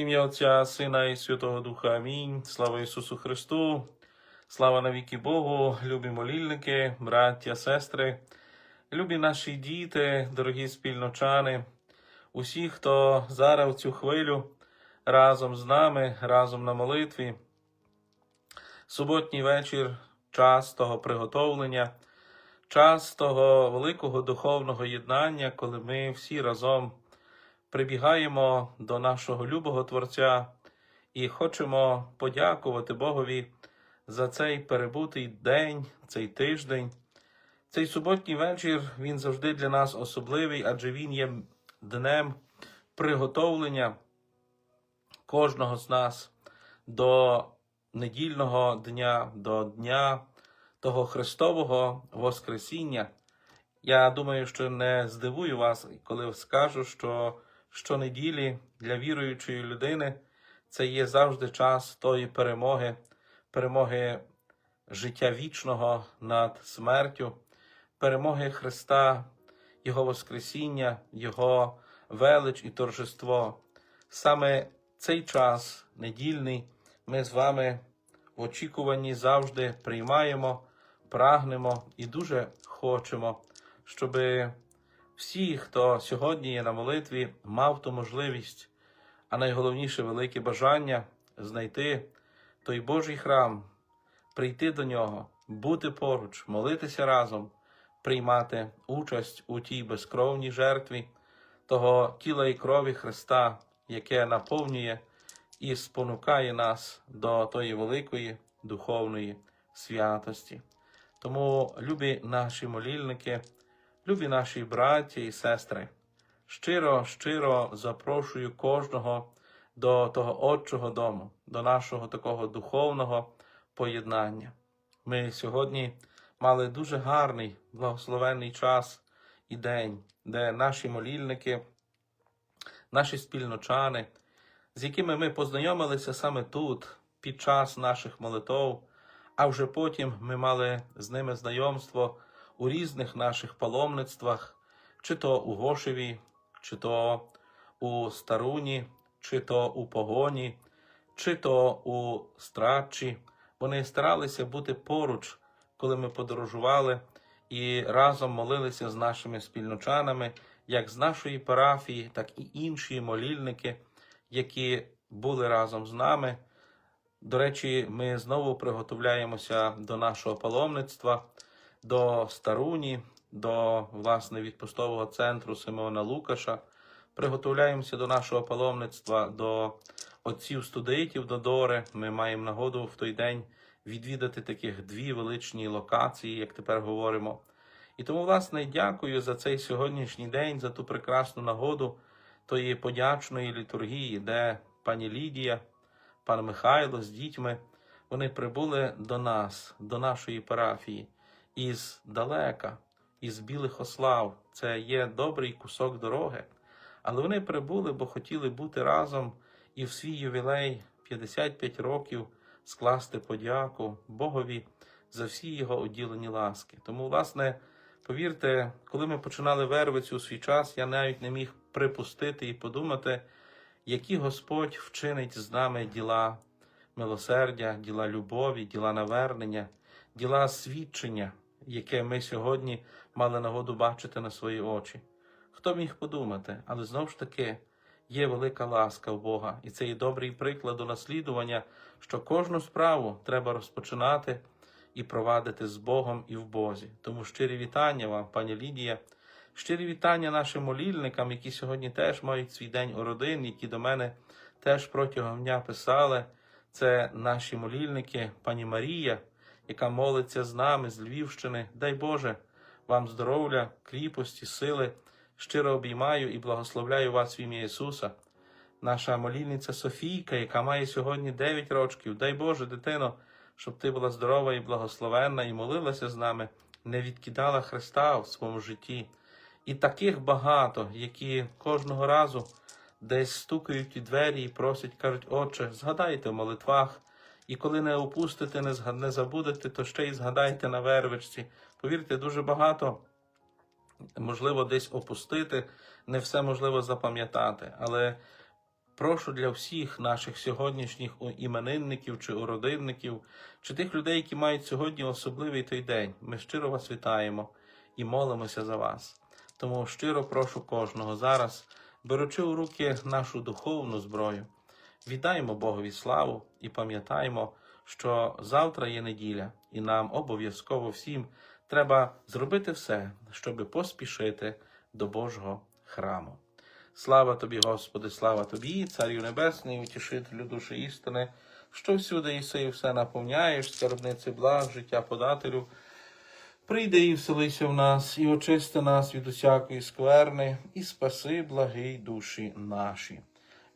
ім'я Отця, Сина і Святого Духа. Амінь. Слава Ісусу Христу, слава навіки Богу, любі молільники, браття, сестри, любі наші діти, дорогі спільночани, усі, хто зараз в цю хвилю разом з нами, разом на молитві. Суботній вечір, час того приготовлення, час того великого духовного єднання, коли ми всі разом прибігаємо до нашого любого Творця і хочемо подякувати Богові за цей перебутий день, цей тиждень. Цей суботній вечір він завжди для нас особливий, адже він є днем приготовлення кожного з нас до недільного дня, до дня того Христового Воскресіння. Я думаю, що не здивую вас, коли скажу, що щонеділі для віруючої людини це є завжди час тої перемоги, перемоги життя вічного над смертю, перемоги Христа, Його Воскресіння, Його велич і торжество. Саме цей час недільний ми з вами в очікуванні завжди приймаємо, прагнемо і дуже хочемо, щоб всі, хто сьогодні є на молитві, мав ту можливість, а найголовніше велике бажання знайти той Божий храм, прийти до нього, бути поруч, молитися разом, приймати участь у тій безкровній жертві того тіла і крові Христа, яке наповнює і спонукає нас до тої великої духовної святості. Тому, любі наші молільники, любі наші браті і сестри, щиро, щиро запрошую кожного до того Отчого дому, до нашого такого духовного поєднання. Ми сьогодні мали дуже гарний благословенний час і день, де наші молільники, наші спільночани, з якими ми познайомилися саме тут, під час наших молитов, а вже потім ми мали з ними знайомство у різних наших паломництвах, чи то у Гошеві, чи то у Старуні, чи то у Погоні, чи то у Страчі. Вони старалися бути поруч, коли ми подорожували, і разом молилися з нашими спільночанами, як з нашої парафії, так і інші молільники, які були разом з нами. До речі, ми знову приготовляємося до нашого паломництва, до Старуні, до власне відпустового центру Симеона Лукаша. Приготовляємося до нашого паломництва, до отців студентів Додори. Ми маємо нагоду в той день відвідати таких дві величні локації, як тепер говоримо. І тому, власне, дякую за цей сьогоднішній день, за ту прекрасну нагоду тої подячної літургії, де пані Лідія, пан Михайло з дітьми, вони прибули до нас, до нашої парафії, із далека, із Білих Ослав. Це є добрий кусок дороги. Але вони прибули, бо хотіли бути разом і в свій ювілей 55 років скласти подяку Богові за всі його оділені ласки. Тому, власне, повірте, коли ми починали вервицю у свій час, я навіть не міг припустити і подумати, які Господь вчинить з нами діла милосердя, діла любові, діла навернення, діла свідчення, яке ми сьогодні мали нагоду бачити на свої очі. Хто міг подумати, але знову ж таки є велика ласка в Бога, і це є добрий приклад у наслідування, що кожну справу треба розпочинати і провадити з Богом і в Бозі. Тому щирі вітання вам, пані Лідія, щирі вітання нашим молільникам, які сьогодні теж мають свій день у родин, які до мене теж протягом дня писали. Це наші молільники, пані Марія, яка молиться з нами з Львівщини. Дай Боже вам здоров'я, кріпості, сили. Щиро обіймаю і благословляю вас в ім'я Ісуса. Наша молільниця Софійка, яка має сьогодні 9 років. Дай Боже, дитино, щоб ти була здорова і благословенна, і молилася з нами, не відкидала Христа в своєму житті. І таких багато, які кожного разу десь стукають у двері і просять, кажуть, Отче, згадайте в молитвах, і коли не опустите, не, забудете, то ще й згадайте на вервичці. Повірте, дуже багато можливо десь опустити, не все можливо запам'ятати. Але Прошу для всіх наших сьогоднішніх іменинників чи уродинників, чи тих людей, які мають сьогодні особливий той день. Ми щиро вас вітаємо і молимося за вас. Тому щиро прошу кожного зараз, беручи у руки нашу духовну зброю, віддаємо Богові славу і пам'ятаємо, що завтра є неділя, і нам обов'язково всім треба зробити все, щоб поспішити до Божого храму. Слава тобі, Господи, слава тобі, Царю Небесний, утішителю душі істини, що всюди іси і все наповняєш, скарбниці благ, життя подателю. Прийди і вселися в нас, і очисти нас від усякої скверни, і спаси, благий душі наші.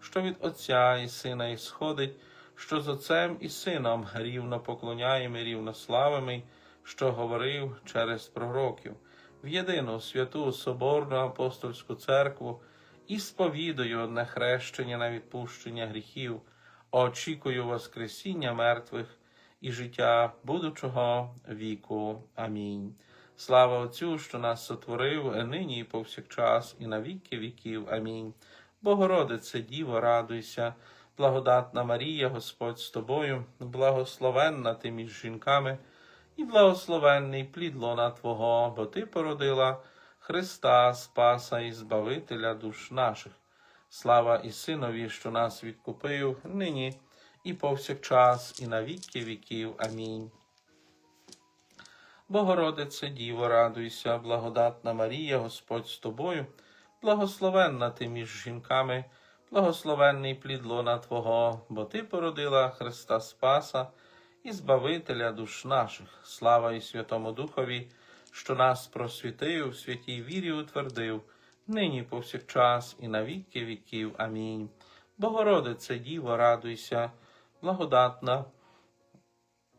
що від Отця і Сина ісходить, що з Отцем і Сином рівно поклоняємо і рівно славимо, що говорив через пророків, в єдину святу Соборну апостольську церкву і сповідую одне хрещення на відпущення гріхів, очікую Воскресіння мертвих і життя будучого віку. Амінь. Слава Отцю, що нас сотворив, нині і повсякчас, і на віки віків. Амінь. Богородице, Діво, радуйся, благодатна Марія, Господь з тобою, благословенна ти між жінками, і благословенний плід лона Твого, бо Ти породила Христа, Спаса і Збавителя душ наших. Слава і Синові, що нас відкупив, нині і повсякчас, і на віки віків. Амінь. Богородице, Діво, радуйся, благодатна Марія, Господь з тобою, благословенна ти між жінками, благословенний плід лона Твого, бо Ти породила Христа Спаса і Збавителя душ наших. Слава і Святому Духові, що нас просвітив, в святій вірі утвердив, нині повсякчас і на віки віків. Амінь. Богородице, Діво, радуйся, благодатна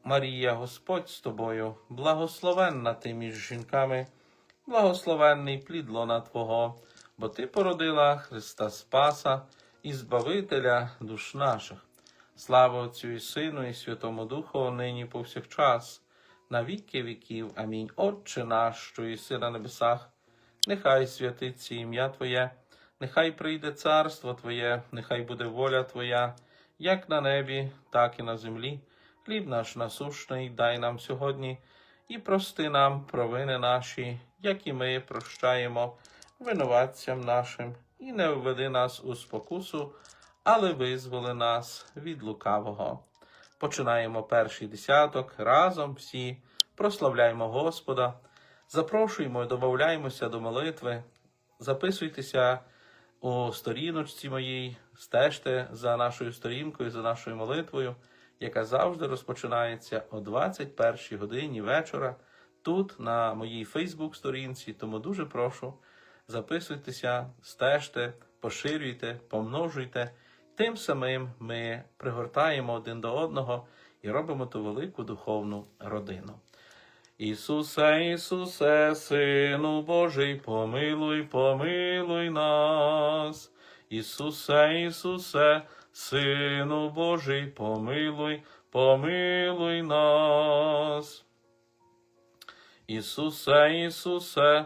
Марія, Господь з тобою, благословенна ти між жінками, благословенний плід лона Твого, бо Ти породила Христа Спаса і Збавителя душ наших. Слава Отцю і Сину, і Святому Духу, нині повсякчас, на віки віків. Амінь. Отче наш, що єси на небесах, нехай святиться ім'я Твоє, нехай прийде царство Твоє, нехай буде воля Твоя, як на небі, так і на землі. Хліб наш насущний дай нам сьогодні і прости нам провини наші, як і ми прощаємо винуватцям нашим, і не введи нас у спокусу, але визволи нас від лукавого. Починаємо перший десяток разом всі, прославляємо Господа, запрошуємо і додаємося до молитви, записуйтеся у сторіночці моїй, стежте за нашою сторінкою, за нашою молитвою яка завжди розпочинається о 21 годині вечора тут, на моїй Фейсбук-сторінці. Тому дуже прошу, записуйтеся, стежте, поширюйте, помножуйте. Тим самим ми пригортаємо один до одного і робимо ту велику духовну родину. Ісусе, Ісусе, Сину Божий, помилуй, помилуй нас. Ісусе, Ісусе, Сину Божий, помилуй, помилуй нас. Ісусе, Ісусе,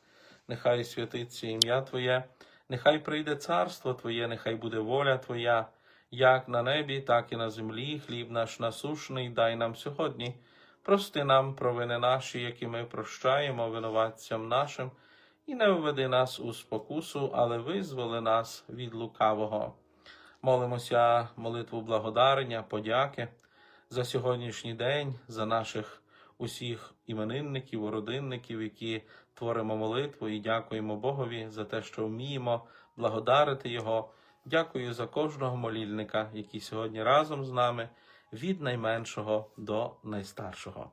нехай святиться ім'я Твоє, нехай прийде царство Твоє, нехай буде воля Твоя, як на небі, так і на землі. Хліб наш насушний, дай нам сьогодні. Прости нам провини наші, які ми прощаємо винуватцям нашим, і не введи нас у спокусу, але визволи нас від лукавого. Молимося молитву благодарення, подяки за сьогоднішній день, за наших усіх іменинників, родинників, які творимо молитву і дякуємо Богові за те, що вміємо благодарити Його. Дякую за кожного молільника, який сьогодні разом з нами від найменшого до найстаршого.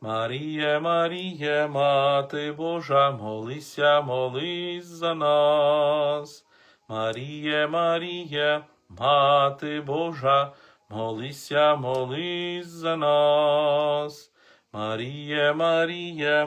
Маріє, Маріє, Мати Божа, молися, молись за нас. Маріє, Маріє, Мати Божа, молися, молись за нас. Маріє, Маріє,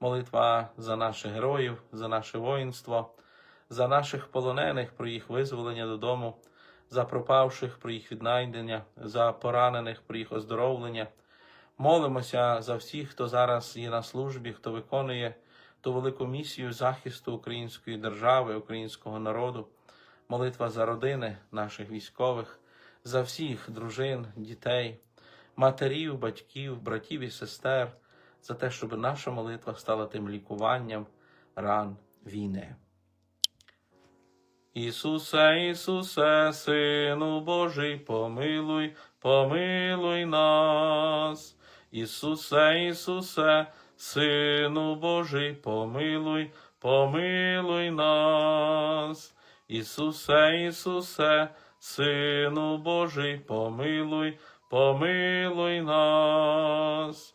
молитва за наших героїв, за наше воїнство, за наших полонених про їх визволення додому, за пропавших про їх віднайдення, за поранених про їх оздоровлення. Молимося за всіх, хто зараз є на службі, хто виконує ту велику місію захисту української держави, українського народу. Молитва за родини наших військових, за всіх дружин, дітей, матерів, батьків, братів і сестер, за те, щоб наша молитва стала тим лікуванням ран війни. Ісусе, Ісусе, Сину Божий, помилуй, помилуй нас. Ісусе, Ісусе, Сину Божий, помилуй, помилуй нас. Ісусе, Ісусе, Сину Божий, помилуй, помилуй нас.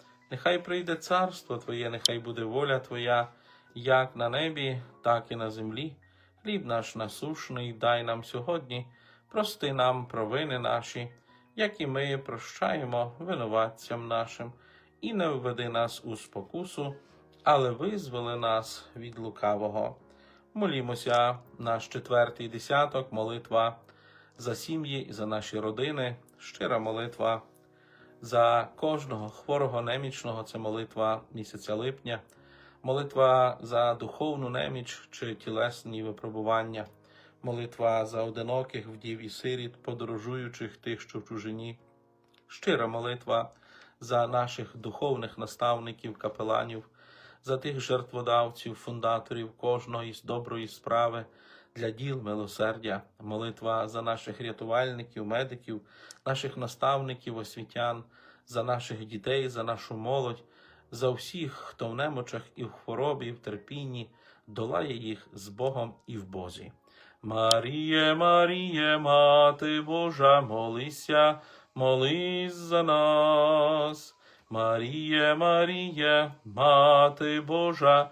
нехай прийде царство Твоє, нехай буде воля Твоя, як на небі, так і на землі. Хліб наш насушний дай нам сьогодні, прости нам провини наші, як і ми прощаємо винуватцям нашим, і не введи нас у спокусу, але визволи нас від лукавого. Молімося наш четвертий десяток, молитва за сім'ї і за наші родини, щира молитва за кожного хворого немічного, це молитва місяця липня, молитва за духовну неміч чи тілесні випробування, молитва за одиноких вдів і сиріт, подорожуючих тих, що в чужині, щира молитва за наших духовних наставників, капеланів, за тих жертводавців, фундаторів кожного із доброї справи для діл милосердя, молитва за наших рятувальників, медиків, наших наставників, освітян, за наших дітей, за нашу молодь, за всіх, хто в немочах і в хворобі, і в терпінні долає їх з Богом і в Бозі. Маріє, Маріє, Мати Божа, молися, молись за нас. Маріє, Маріє, Мати Божа,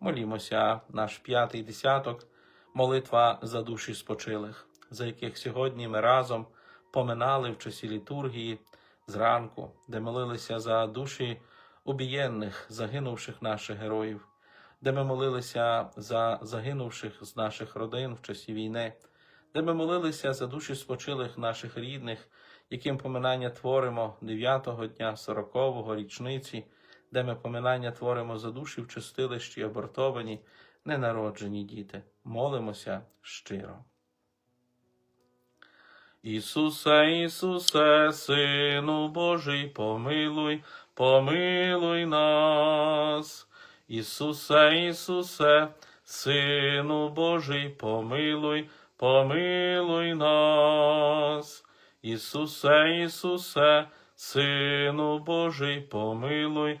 Молімося, наш п'ятий десяток, молитва за душі спочилих, за яких сьогодні ми разом поминали в часі літургії зранку, де молилися за душі убієнних, загинувших наших героїв, де ми молилися за загинувших з наших родин в часі війни, де ми молилися за душі спочилих наших рідних, яким поминання творимо 9-го дня 40-го річниці, де ми поминання творимо за душі в чистилищі абортовані, ненароджені діти. Молимося щиро. Ісусе, Ісусе, Сину Божий, помилуй, помилуй нас. Ісусе, Ісусе, Сину Божий, помилуй, помилуй нас. Ісусе, Ісусе, Сину Божий, помилуй,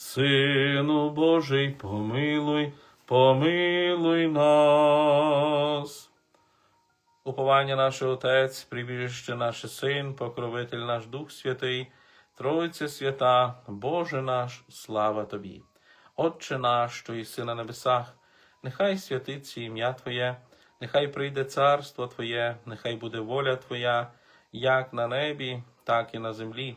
Сину Божий, помилуй, помилуй нас. Уповання наше Отець, прибіжище наше Син, покровитель наш Дух Святий, Тройця свята, Боже наш, слава Тобі. Отче наш, що єси на небесах, нехай святиться ім'я Твоє, нехай прийде царство Твоє, нехай буде воля Твоя, як на небі, так і на землі.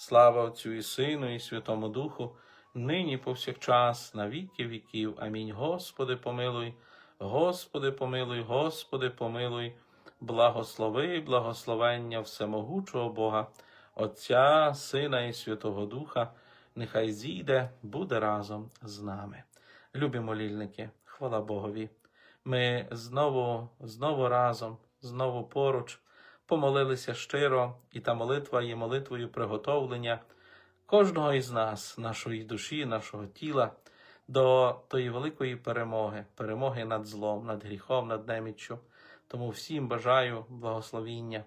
Слава Отцю і Сину, і Святому Духу, нині повсякчас, на віки віків. Амінь. Господи, помилуй, Господи, помилуй, Господи, помилуй, благослови, благословення всемогучого Бога, Отця, Сина і Святого Духа, нехай зійде, буде разом з нами. Любі молільники, хвала Богові. Ми знову, знову разом, знову поруч помолилися щиро, і та молитва є молитвою приготовлення кожного із нас, нашої душі, нашого тіла, до тої великої перемоги, перемоги над злом, над гріхом, над неміччю. Тому всім бажаю благословіння.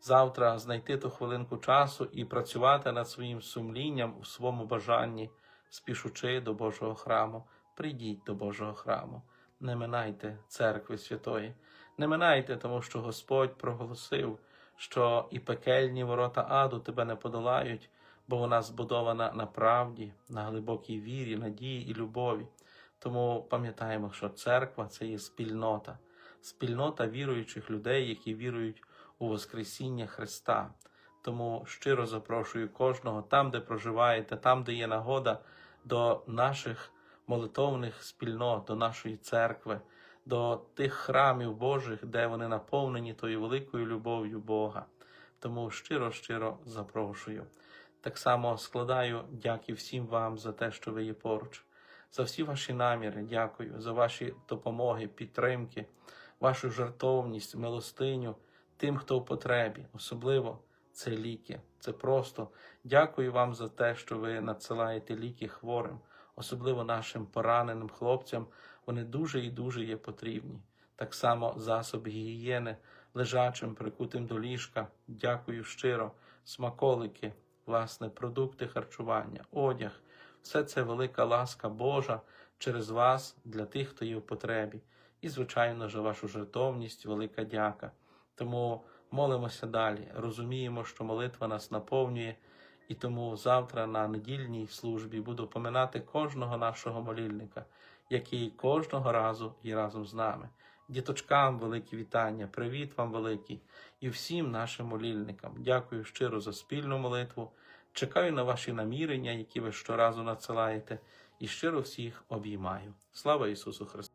Завтра знайти ту хвилинку часу і працювати над своїм сумлінням у своєму бажанні, спішучи до Божого храму. Прийдіть до Божого храму, не минайте церкви святої, не минайте, тому що Господь проголосив, що і пекельні ворота аду тебе не подолають, бо вона збудована на правді, на глибокій вірі, надії і любові. Тому пам'ятаємо, що церква це є спільнота, спільнота віруючих людей, які вірують у Воскресіння Христа. Тому щиро запрошую кожного там, де проживаєте, там, де є нагода, до наших молитовних спільнот, до нашої церкви, до тих храмів Божих, де вони наповнені тою великою любов'ю Бога. Тому щиро, щиро запрошую. Так само складаю дяки всім вам за те, що ви є поруч, за всі ваші наміри. Дякую, за ваші допомоги, підтримки, вашу жертовність, милостиню тим, хто в потребі, особливо це ліки. Це просто дякую вам за те, що ви надсилаєте ліки хворим, особливо нашим пораненим хлопцям. Вони дуже і дуже є потрібні. Так само засоби гігієни, лежачим, прикутим до ліжка. Дякую щиро, смаколики, власне, продукти харчування, одяг. Все це велика ласка Божа через вас для тих, хто є в потребі. І, звичайно ж, вашу жертовність, велика дяка. Тому молимося далі, розуміємо, що молитва нас наповнює, і тому завтра на недільній службі буду поминати кожного нашого молільника, який кожного разу є разом з нами. Діточкам великі вітання, привіт вам великий і всім нашим молільникам. Дякую щиро за спільну молитву. Чекаю на ваші намірення, які ви щоразу надсилаєте, і щиро всіх обіймаю. Слава Ісусу Христу!